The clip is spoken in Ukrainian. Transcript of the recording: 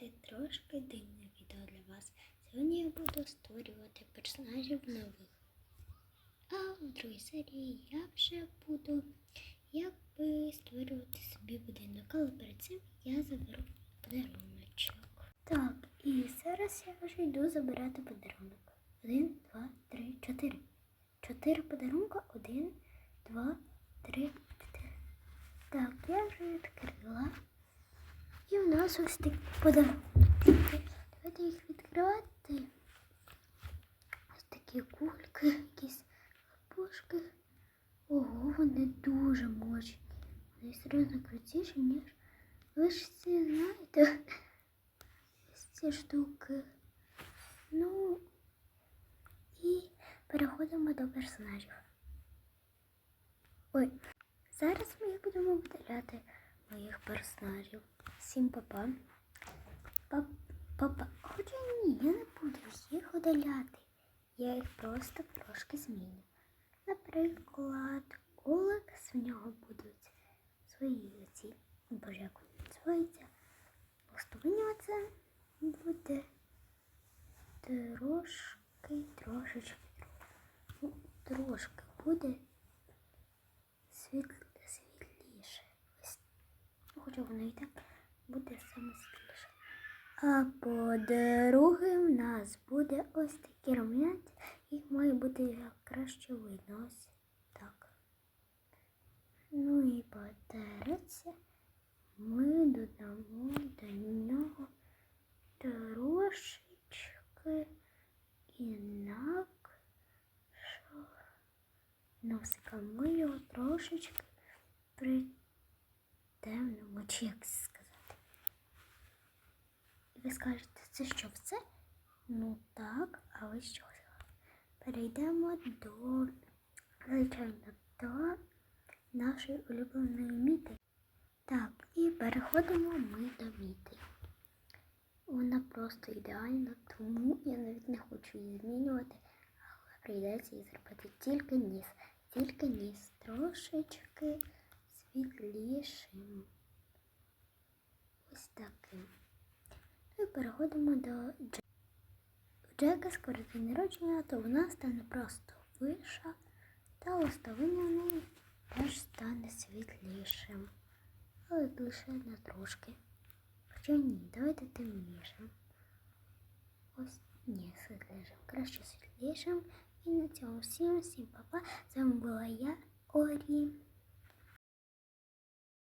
зняти трошки дивне відео для вас. Сьогодні я буду створювати персонажів нових. А в другій серії я вже буду якби створювати собі будинок. Але перед цим я заберу подаруночок. Так, і зараз я вже йду забирати подарунок. Один, два, три, чотири. Чотири подарунка. Один, два, три, чотири. Так, я вже відкрила. Нас ось такі подарунки. Давайте їх відкривати. Ось такі кульки, якісь лапушки. Ого, вони дуже мощні. Вони серйозно крутіші, ніж ви ж всі знаєте. Ось ці штуки. Ну і переходимо до персонажів. Ой, зараз ми будемо видаляти моїх персонажів. Всім папа. Пап, папа. Хоча ні, я не буду їх видаляти. Я їх просто трошки зміню. Наприклад, Олекс в нього будуть свої оці. Боже, як вони називаються. Листування це буде трошки, трошечки, ну, трошки буде світ, світліше. Ну, хоча воно і так буде саме світліше. А по-друге, в нас буде ось такі рум'янці. Їх має бути як краще видно. Ось так. Ну і по-третє, ми додамо до нього трошечки інакшого носика. Ми його трошечки притемнимо, чи як це сказати. І ви скажете, це що все? Ну так, а ви що? Перейдемо до, звичайно, до нашої улюбленої міти. Так, і переходимо ми до міти. Вона просто ідеальна, тому я навіть не хочу її змінювати, але прийдеться її зробити тільки ніс. Тільки ніс трошечки світлішим. Ось таким. Переходимо до Джека. У Джека скоро день народження, то вона стане просто виша, та листовиння в неї теж стане світлішим. Але лише на трошки. Хоча ні, давайте темнішим. Ось ні, світлішим. Краще світлішим. І на цьому всім, всім папа. З вами була я,